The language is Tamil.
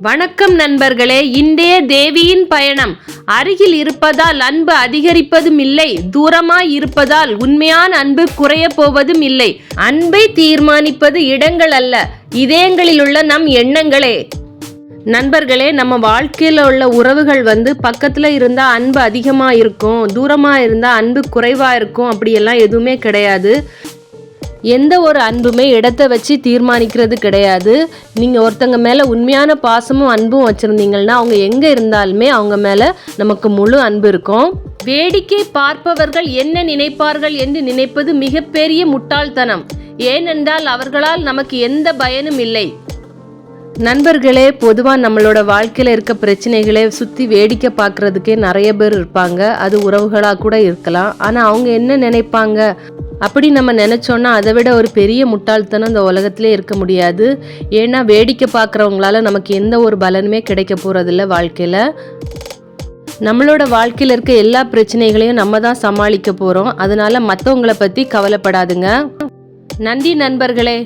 வணக்கம் நண்பர்களே இன்றைய தேவியின் பயணம். அருகில் இருப்பதால் அன்பு அதிகரிப்பதும் இல்லை தூரமாய் இருப்பதால் உண்மையான அன்பு குறைய போவதும் இல்லை. அன்பை தீர்மானிப்பது இடங்கள் அல்ல இதயங்களில் உள்ள நம் எண்ணங்களே. நண்பர்களே நம்ம வாழ்க்கையில் உள்ள உறவுகள் வந்து பக்கத்தில் இருந்தால் அன்பு அதிகமாக இருக்கும் தூரமாக இருந்தால் அன்பு குறைவாக இருக்கும் அப்படியெல்லாம் எதுவுமே கிடையாது. எந்த ஒரு அன்புமே இடத்த வச்சு தீர்மானிக்கிறது கிடையாது. நீங்கள் ஒருத்தங்க மேலே உண்மையான பாசமும் அன்பும் வச்சுருந்தீங்கன்னா அவங்க எங்கே இருந்தாலுமே அவங்க மேலே நமக்கு முழு அன்பு இருக்கும். வேடிக்கை பார்ப்பவர்கள் என்ன நினைப்பார்கள் என்று நினைப்பது மிகப்பெரிய முட்டாள்தனம். ஏனென்றால் அவர்களால் நமக்கு எந்த பயனும் இல்லை. நண்பர்களே பொதுவாக நம்மளோட வாழ்க்கையில் இருக்க பிரச்சனைகளை சுற்றி வேடிக்கை பார்க்குறதுக்கே நிறைய பேர் இருப்பாங்க. அது உறவுகளாக கூட இருக்கலாம். ஆனால் அவங்க என்ன நினைப்பாங்க? அப்படி நம்ம நினச்சோன்னா அதை விட ஒரு பெரிய முட்டாள்தனம் இந்த உலகத்திலே இருக்க முடியாது. ஏன்னா வேடிக்கை பார்க்குறவங்களால நமக்கு எந்த ஒரு பலனுமே கிடைக்க போகிறதில்ல வாழ்க்கையில். நம்மளோட வாழ்க்கையில் இருக்க எல்லா பிரச்சனைகளையும் நம்ம தான் சமாளிக்க போகிறோம் அதனால மற்றவங்கள பற்றி கவலைப்படாதுங்க. நன்றி நண்பர்களே.